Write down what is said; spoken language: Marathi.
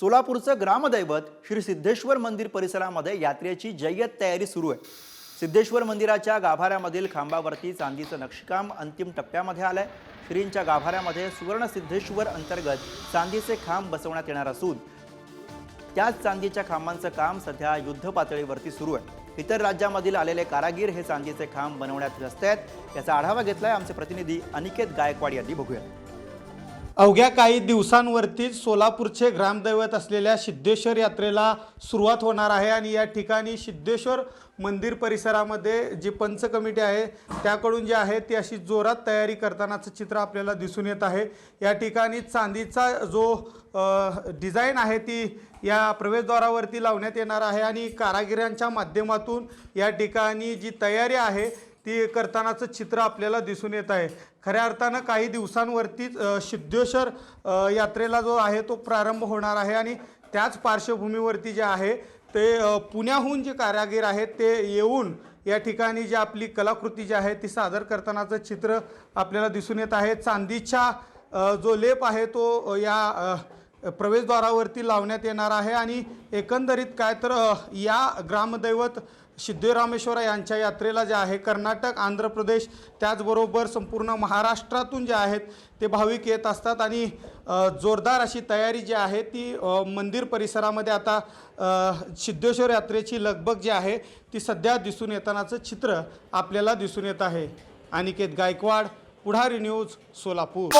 सोलापूरचं ग्रामदैवत श्री सिद्धेश्वर मंदिर परिसरामध्ये यात्रेची जय्यत तयारी सुरू आहे. सिद्धेश्वर मंदिराच्या गाभाऱ्यामधील खांबावरती चांदीचं नक्षीकाम अंतिम टप्प्यामध्ये आलंय. श्रींच्या गाभाऱ्यामध्ये सुवर्ण सिद्धेश्वर अंतर्गत चांदीचे खांब बसवण्यात येणार असून त्याच चांदीच्या खांबांचं काम सध्या युद्ध पातळीवरती सुरू आहे. इतर राज्यामधील आलेले कारागीर हे चांदीचे खांब बनवण्यात व्यस्त आहेत. याचा आढावा घेतलाय आमचे प्रतिनिधी अनिकेत गायकवाड यांनी. बघूया. अवघ्या काही दिवसांवरतीच सोलापूरचे ग्रामदैवत असलेल्या सिद्धेश्वर यात्रेला सुरुवात होणार आहे आणि या ठिकाणी सिद्धेश्वर मंदिर परिसरामध्ये जी पंच कमिटी आहे त्याकडून जी आहे ती अशी जोरात तयारी करतानाचं चित्र आपल्याला दिसून येत आहे. या ठिकाणी चांदीचा जो डिझाईन आहे ती या प्रवेशद्वारावरती लावण्यात येणार आहे आणि कारागिरांच्या माध्यमातून या ठिकाणी जी तयारी आहे ती करतानाचं चित्र आपल्याला दिसून येत आहे. खऱ्या अर्थानं काही दिवसांवरतीच सिद्धेश्वर यात्रेला जो आहे तो प्रारंभ होणार आहे आणि त्याच पार्श्वभूमीवरती जे आहे ते पुण्याहून जे कारागीर आहेत ते येऊन या ठिकाणी जी आपली कलाकृती जी आहे ती सादर करतानाचं चित्र आपल्याला दिसून येत आहे. चांदीच्या जो लेप आहे तो या प्रवेशद्वारावरती लावण्यात येणार आहे आणि एकंदरीत काय तर या ग्रामदैवत सिद्धरामेश्वर यांच्या यात्रेला जे आहे कर्नाटक आंध्र प्रदेश त्याचबरोबर संपूर्ण महाराष्ट्रातून जे आहेत ते भाविक येत असतात. आणि जोरदार अशी तयारी जी आहे ती मंदिर परिसरामध्ये आता सिद्धेश्वर यात्रेची लगबग जी आहे ती सध्या दिसून येतानाचं चित्र आपल्याला दिसून येत आहे. अनिकेत गायकवाड पुढारी न्यूज सोलापूर.